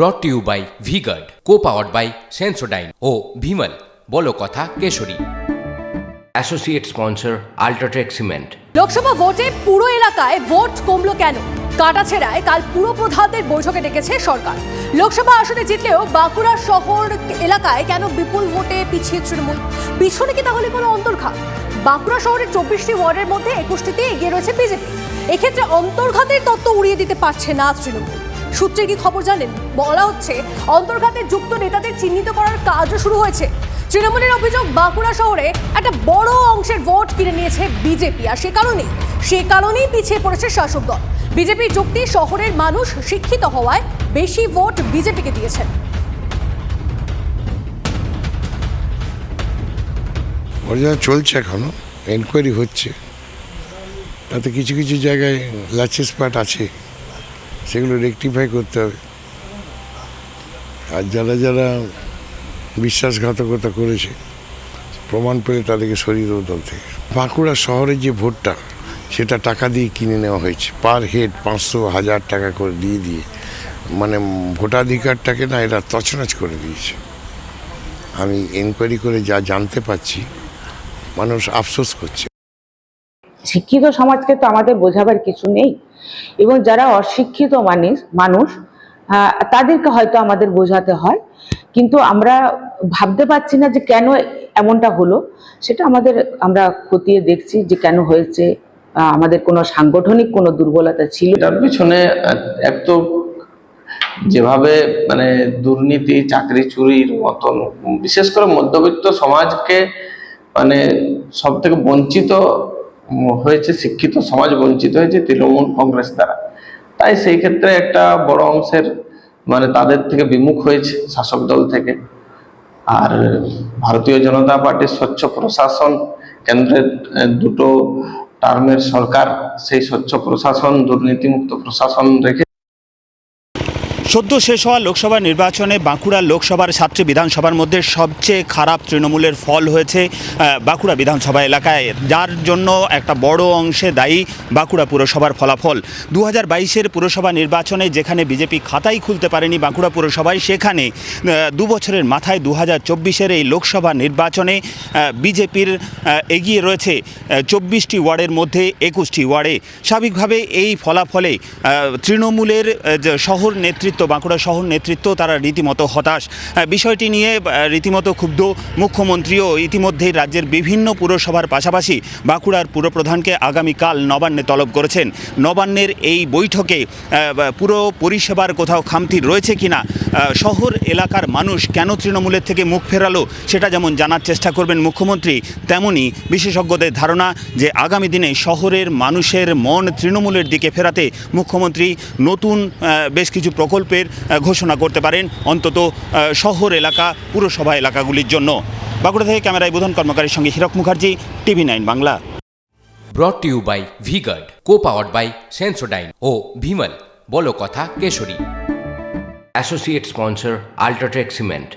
Brought to you by VGuard co powered by Sensodyne ও ভিমল বলো কথা Keshari. Associate sponsor UltraTech cement Lok Sabha ভোটে পুরো এলাকায় ভোট কমলো কেন? কাটাছেড়ায় কাল পুরো প্রধানদের বৈঠকে ডেকেছে সরকার। লোকসভা আসনে জিতলেও বাঁকুড়া শহর এলাকায় কেন বিপুল ভোটে পিছিয়ে তৃণমূল? পিছনে কি তাহলে কোনো অন্তর্ঘাত? বাঁকুড়া শহরের চব্বিশটি ওয়ার্ডের মধ্যে একুশটিতে এগিয়ে রয়েছে বিজেপি। এক্ষেত্রে অন্তর্ঘাতের তত্ত্ব উড়িয়ে দিতে পারছে না তৃণমূল। সূত্রে কি খবর জানেন? বলা হচ্ছে, অন্তর্ঘাতে যুক্ত নেতাদের চিহ্নিত করার কাজও শুরু হয়েছে। তৃণমূলের অভিযোগ, বাঁকুড়া শহরে একটা বড় অংশের ভোট কিনে নিয়েছে বিজেপি। আর সে কারণেই সে কারণেই পিছিয়ে পড়েছে শাসক দল। বিজেপির যুক্তি, শহরের মানুষ শিক্ষিত হওয়ায় বেশি ভোট বিজেপিকে দিয়েছেন। চলছে এখনও এনকোয়ারি হচ্ছে। তাতে কিছু কিছু জায়গায় লাচেস পাট আছে। সেগুলো রেকটিফাই করতে হবে। আর যারা যারা বিশ্বাসঘাতকতা করেছে, প্রমাণ পেলে তাদেরকে সরিয়ে দেবো দল থেকে। বাঁকুড়া শহরের যে ভোটটা, সেটা টাকা দিয়ে কিনে নেওয়া হয়েছে। পার হেড পাঁচশো হাজার টাকা করে দিয়ে দিয়ে। মানে ভোটাধিকারটাকে না এরা তছনছ করে দিয়েছে। আমি এনকোয়ারি করে যা জানতে পারছি, মানুষ আফসোস করছে। শিক্ষিত সমাজকে তো আমাদের বোঝাবার কিছু নেই। এবং যারা অশিক্ষিত মানুষ মানুষ তাদেরকে হয়তো আমাদের বোঝাতে হয়। কিন্তু আমরা ভাবতে পারছি না যে কেন এমনটা হলো। সেটা আমাদের, আমরা খতিয়ে দেখছি যে কেন হয়েছে। আমাদের কোনো সাংগঠনিক, কোনো দুর্বলতা ছিল। এটার পিছনে এক তো যেভাবে মানে দুর্নীতি, চাকরি চুরির মতন, বিশেষ করে মধ্যবিত্ত সমাজকে মানে সব থেকে বঞ্চিত হয়েছে শিক্ষিত সমাজ বঞ্চিত হয়েছে তৃণমূল কংগ্রেস দ্বারা। তাই সেই ক্ষেত্রে একটা বড় অংশের মানে তাদের থেকে বিমুখ হয়েছে শাসক দল থেকে। আর ভারতীয় জনতা পার্টির স্বচ্ছ প্রশাসন কেন্দ্রের দুটো টার্মের সরকার, সেই স্বচ্ছ প্রশাসন, দুর্নীতিমুক্ত প্রশাসন রেখে সদ্য শেষ হওয়া লোকসভা নির্বাচনে বাঁকুড়া লোকসভার সাতটি বিধানসভার মধ্যে সবচেয়ে খারাপ তৃণমূলের ফল হয়েছে বাঁকুড়া বিধানসভা এলাকায়। যার জন্য একটা বড় অংশে দায়ী বাঁকুড়া পুরসভার ফলাফল। দু হাজার বাইশের পুরসভা নির্বাচনে যেখানে বিজেপি খাতাই খুলতে পারেনি বাঁকুড়া পুরসভায়, সেখানে দু বছরের মাথায় দু হাজার চব্বিশের এই লোকসভা নির্বাচনে বিজেপির এগিয়ে রয়েছে চব্বিশটি ওয়ার্ডের মধ্যে একুশটি ওয়ার্ডে। স্বাভাবিকভাবে এই ফলাফলে তৃণমূলের শহর নেতৃত্ব বাঁকুড়া শহর নেতৃত্ব, তারা রীতিমতো হতাশ। বিষয়টি নিয়ে রীতিমতো ক্ষুব্ধ মুখ্যমন্ত্রীও ইতিমধ্যেই রাজ্যের বিভিন্ন পুরসভার পাশাপাশি বাঁকুড়ার পুরপ্রধানকে আগামীকাল নবান্নে তলব করেছেন। নবান্নের এই বৈঠকে পুরো পরিষেবার কোথাও খামতি রয়েছে কিনা শহর এলাকার মানুষ কেন তৃণমূলের থেকে মুখ ফেরালো, সেটা যেমন জানার চেষ্টা করবেন মুখ্যমন্ত্রী তেমনই বিশেষজ্ঞদের ধারণা যে আগামী দিনে শহরের মানুষের মন তৃণমূলের দিকে ফেরাতে মুখ্যমন্ত্রী নতুন বেশ কিছু প্রকল্পের ঘোষণা করতে পারেন অন্তত শহর এলাকা পুরসভা এলাকাগুলির জন্য। বাঁকুড়া থেকে ক্যামেরায় বোধন কর্মকারীর সঙ্গে Hirak Mukherjee TV nine Bangla. Brought to you by V-Guard co powered by Sensodyne ও ভিমল বলো কথা Keshari. Associate sponsor UltraTech cement